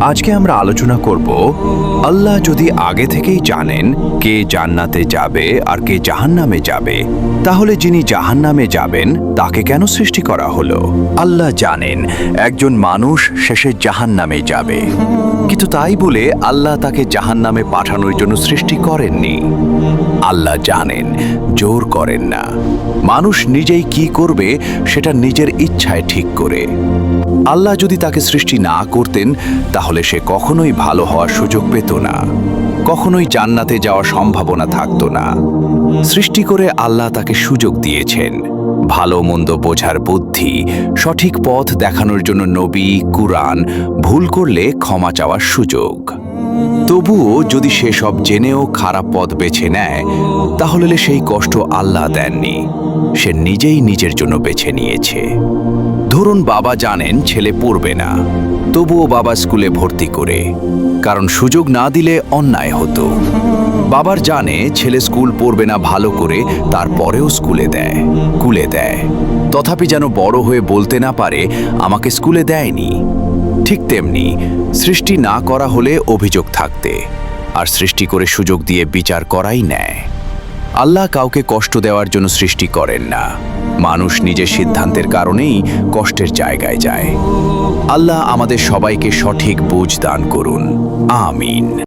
আজকে আমরা আলোচনা করব, আল্লাহ যদি আগে থেকেই জানেন কে জান্নাতে যাবে আর কে জাহান্নামে যাবে, তাহলে যিনি জাহান্নামে যাবেন, তাকে কেন সৃষ্টি করা হলো? আল্লাহ জানেন, একজন মানুষ শেষে জাহান্নামে যাবে। কিন্তু তাই বলে আল্লাহ তাকে জাহান্নামে পাঠানোর জন্য সৃষ্টি করেননি। আল্লাহ জানেন, জোর করেন না। মানুষ নিজেই কি করবে, সেটা নিজের ইচ্ছায় ঠিক করে। আল্লাহ যদি তাকে সৃষ্টি না করতেন, তাহলে সে কখনোই ভালো হওয়ার সুযোগ পেত না। কখনোই জান্নাতে যাওয়ার সম্ভাবনা থাকত না। সৃষ্টি করে আল্লাহ তাকে সুযোগ দিয়েছেন। ভালো মন্দ বোঝার বুদ্ধি, সঠিক পথ দেখানোর জন্য নবী, কুরআন, ভুল করলে ক্ষমা চাওয়ার সুযোগ। তবুও যদি সে সব জেনেও খারাপ পথ বেছে নেয়, তাহলে সেই কষ্ট আল্লাহ দেননি। সে নিজেই নিজের জন্য বেছে নিয়েছে। ধরুন বাবা জানেন ছেলে পড়বে না, তবুও বাবা স্কুলে ভর্তি করে, কারণ সুযোগ না দিলে অন্যায় হতো। বাবার জানে ছেলে স্কুল পড়বে না ভালো করে, তারপরেও স্কুলে দেয়, কুলে দেয়। তথাপি যেন বড় হয়ে বলতে না পারে, আমাকে স্কুলে দেয়নি। ঠিক তেমনি, সৃষ্টি না করা হলে অভিযোগ থাকতে, আর সৃষ্টি করে সুযোগ দিয়ে বিচার করাই নেয় আল্লাহ কাউকে কষ্ট দেওয়ার জন্য সৃষ্টি করেন না। মানুষ নিজের সিদ্ধান্তের কারণেই কষ্টের জায়গায় যায়। আল্লাহ আমাদের সবাইকে সঠিক বুঝ দান করুন। আমিন।